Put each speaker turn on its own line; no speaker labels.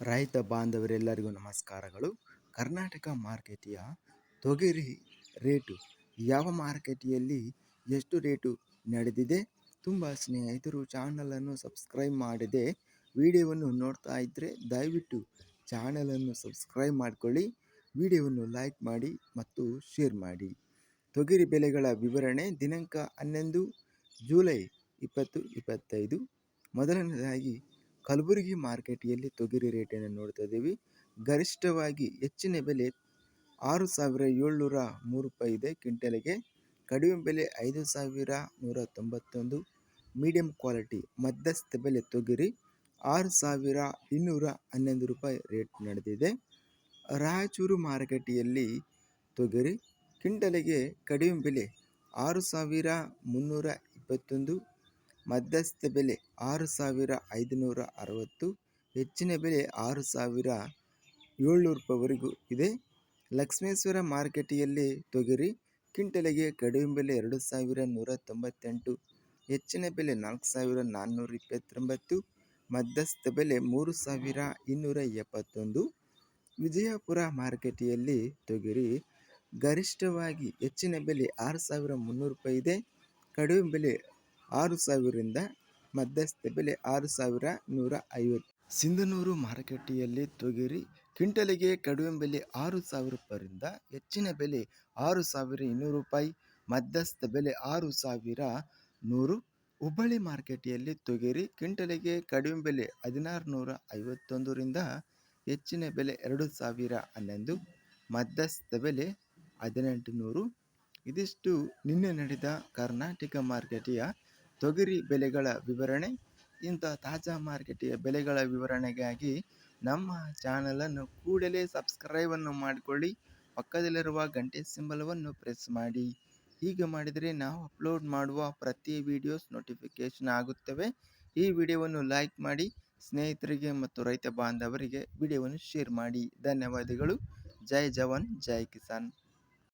ರೈತ ಬಾಂಧವರೆಲ್ಲರಿಗೂ ನಮಸ್ಕಾರಗಳು. ಕರ್ನಾಟಕ ಮಾರ್ಕೆಟಿಯ ತೊಗರಿ ರೇಟು ಯಾವ ಮಾರ್ಕೆಟಿಯಲ್ಲಿ ಎಷ್ಟು ರೇಟು ನಡೆದಿದೆ? ತುಂಬ ಸ್ನೇಹಿತರು ಚಾನಲನ್ನು ಸಬ್ಸ್ಕ್ರೈಬ್ ಮಾಡಿದೆ ವಿಡಿಯೋವನ್ನು ನೋಡ್ತಾ ಇದ್ದರೆ ದಯವಿಟ್ಟು ಚಾನಲನ್ನು ಸಬ್ಸ್ಕ್ರೈಬ್ ಮಾಡಿಕೊಳ್ಳಿ, ವಿಡಿಯೋವನ್ನು ಲೈಕ್ ಮಾಡಿ ಮತ್ತು ಶೇರ್ ಮಾಡಿ. ತೊಗರಿ ಬೆಲೆಗಳ ವಿವರಣೆ ದಿನಾಂಕ ಹನ್ನೊಂದು ಜುಲೈ ಇಪ್ಪತ್ತು ಇಪ್ಪತ್ತೈದು. ಮೊದಲನೇದಾಗಿ ಕಲಬುರಗಿ ಮಾರ್ಕೆಟಿಯಲ್ಲಿ ತೊಗರಿ ರೇಟನ್ನು ನೋಡ್ತಾ ಇದ್ದೀವಿ. ಗರಿಷ್ಠವಾಗಿ ಹೆಚ್ಚಿನ ಬೆಲೆ ಆರು ಸಾವಿರ ಏಳ್ನೂರ ಮೂರು ರೂಪಾಯಿ ಇದೆ. ಕ್ವಿಂಟಲ್ಗೆ ಕಡಿಮೆ ಬೆಲೆ ಐದು ಸಾವಿರ ನೂರ ತೊಂಬತ್ತೊಂದು. ಮೀಡಿಯಂ ಕ್ವಾಲಿಟಿ ಮಧ್ಯಸ್ಥ ಬೆಲೆ ತೊಗರಿ ಆರು ಸಾವಿರ ಇನ್ನೂರ ಹನ್ನೊಂದು ರೂಪಾಯಿ ರೇಟ್ ನಡೆದಿದೆ. ರಾಯಚೂರು ಮಾರುಕಟ್ಟೆಯಲ್ಲಿ ತೊಗರಿ ಕ್ವಿಂಟಲಿಗೆ ಕಡಿಮೆ ಬೆಲೆ ಆರು ಸಾವಿರ ಮುನ್ನೂರ ಇಪ್ಪತ್ತೊಂದು. ಮಧ್ಯಸ್ಥ ಬೆಲೆ ಆರು ಸಾವಿರ ಐದುನೂರ ಅರವತ್ತು, ಹೆಚ್ಚಿನ ಬೆಲೆ ಆರು ಸಾವಿರ ಏಳ್ನೂರು ರೂಪಾಯಿವರೆಗೂ ಇದೆ. ಲಕ್ಷ್ಮೇಶ್ವರ ಮಾರುಕಟ್ಟೆಯಲ್ಲಿ ತೊಗರಿ ಕ್ವಿಂಟಲಿಗೆ ಕಡಿಮೆ ಬೆಲೆ ಎರಡು ಸಾವಿರ ನೂರ ತೊಂಬತ್ತೆಂಟು, ಹೆಚ್ಚಿನ ಬೆಲೆ ನಾಲ್ಕು ಸಾವಿರ ನಾನ್ನೂರ ಇಪ್ಪತ್ತೊಂಬತ್ತು, ಮಧ್ಯಸ್ಥ ಬೆಲೆ ಮೂರು ಸಾವಿರ ಇನ್ನೂರ ಎಪ್ಪತ್ತೊಂದು. ವಿಜಯಪುರ ಮಾರುಕಟ್ಟೆಯಲ್ಲಿ ತೊಗರಿ ಗರಿಷ್ಠವಾಗಿ ಹೆಚ್ಚಿನ ಬೆಲೆ ಆರು ಸಾವಿರ ಮುನ್ನೂರು ರೂಪಾಯಿ ಇದೆ. ಕಡಿಮೆ ಬೆಲೆ ಆರು ಸಾವಿರದಿಂದ ಮಧ್ಯಸ್ಥ ಬೆಲೆ ಆರು ಸಾವಿರ ನೂರ ಐವತ್ತು ಸಿಂಧನೂರು ಮಾರುಕಟ್ಟೆಯಲ್ಲಿ ತೊಗರಿ ಕ್ವಿಂಟಲಿಗೆ ಕಡಿಮೆ ಬೆಲೆ ಆರು ಸಾವಿರ ರೂಪಾಯಿಂದ ಹೆಚ್ಚಿನ ಬೆಲೆ ಆರು ಸಾವಿರ ಇನ್ನೂರು ರೂಪಾಯಿ, ಮಧ್ಯಸ್ಥ ಬೆಲೆ ಆರು ಸಾವಿರ ನೂರು. ಹುಬ್ಬಳ್ಳಿ ಮಾರುಕಟ್ಟೆಯಲ್ಲಿ ತೊಗರಿ ಕ್ವಿಂಟಲಿಗೆ ಕಡಿಮೆ ಬೆಲೆ ಹದಿನಾರು ನೂರ ಐವತ್ತೊಂದರಿಂದ ಹೆಚ್ಚಿನ ಬೆಲೆ ಎರಡು ಸಾವಿರ ಹನ್ನೊಂದು, ಮಧ್ಯಸ್ಥ ಬೆಲೆ ಹದಿನೆಂಟು ನೂರು. ಇದಿಷ್ಟು ನಿನ್ನೆ ನಡೆದ ಕರ್ನಾಟಕ ಮಾರುಕಟ್ಟೆಯ ತೊಗರಿ ಬೆಲೆಗಳ ವಿವರಣೆ ಇಂತಹ ತಾಜಾ ಮಾರುಕಟ್ಟೆಯ ಬೆಲೆಗಳ ವಿವರಣೆಗಾಗಿ ನಮ್ಮ ಚಾನಲನ್ನು ಕೂಡಲೇ ಸಬ್ಸ್ಕ್ರೈಬನ್ನು ಮಾಡಿಕೊಳ್ಳಿ. ಪಕ್ಕದಲ್ಲಿರುವ ಗಂಟೆ ಸಿಂಬಲವನ್ನು ಪ್ರೆಸ್ ಮಾಡಿ. ಹೀಗೆ ಮಾಡಿದರೆ ನಾವು ಅಪ್ಲೋಡ್ ಮಾಡುವ ಪ್ರತಿ ವಿಡಿಯೋಸ್ ನೋಟಿಫಿಕೇಷನ್ ಆಗುತ್ತವೆ. ಈ ವಿಡಿಯೋವನ್ನು ಲೈಕ್ ಮಾಡಿ, ಸ್ನೇಹಿತರಿಗೆ ಮತ್ತು ರೈತ ಬಾಂಧವರಿಗೆ ವಿಡಿಯೋವನ್ನು ಶೇರ್ ಮಾಡಿ. ಧನ್ಯವಾದಗಳು. ಜೈ ಜವಾನ್, ಜೈ ಕಿಸಾನ್.